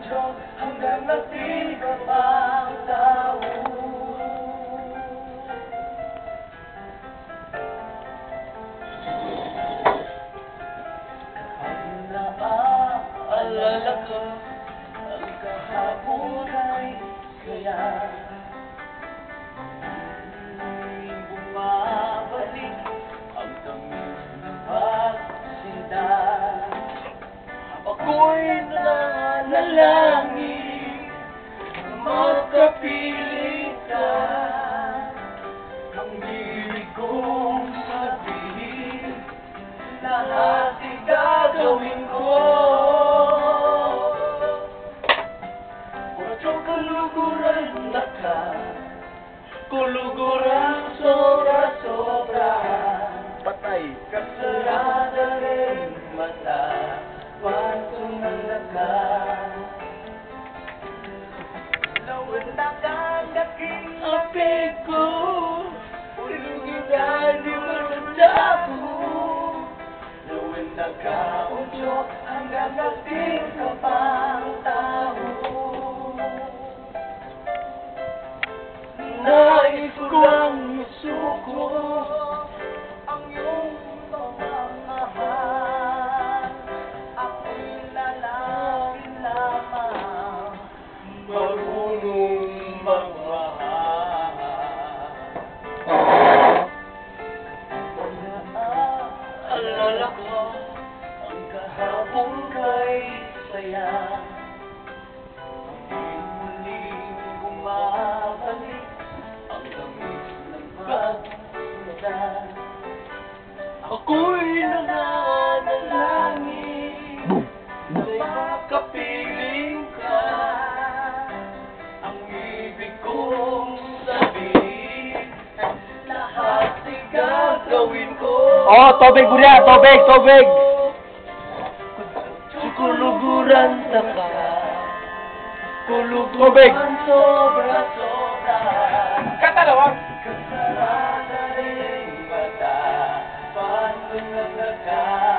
kaudyo Hanggang ka pang tao. Kahapon na aalala ko Ang kahapon ay kaya nananalangin Magkapiling ka Ang ibig kong sabihin lahat ay gagawin ko Puro kuluguran na ka Kuluguran sobra-sobra Patay. Hanggang natin ka pang tao. Nais ko ang isuko. Ang iyong pamamahal. Ako'y lalaki lamang. Marunong magmahal. Alala ko kay saya. Muling bumabalik Ang tamis ng pagpunta Ako'y nananalangin. May makapiling ka. Ang ibig kong sabihin Lahat ay gagawin ko. Oh, tubig muna, tubig, tubig. Kuluguran sa ka Tubig. Kuluguran sobra-sobra Katalawang. Kasarada rin mata Paano na naka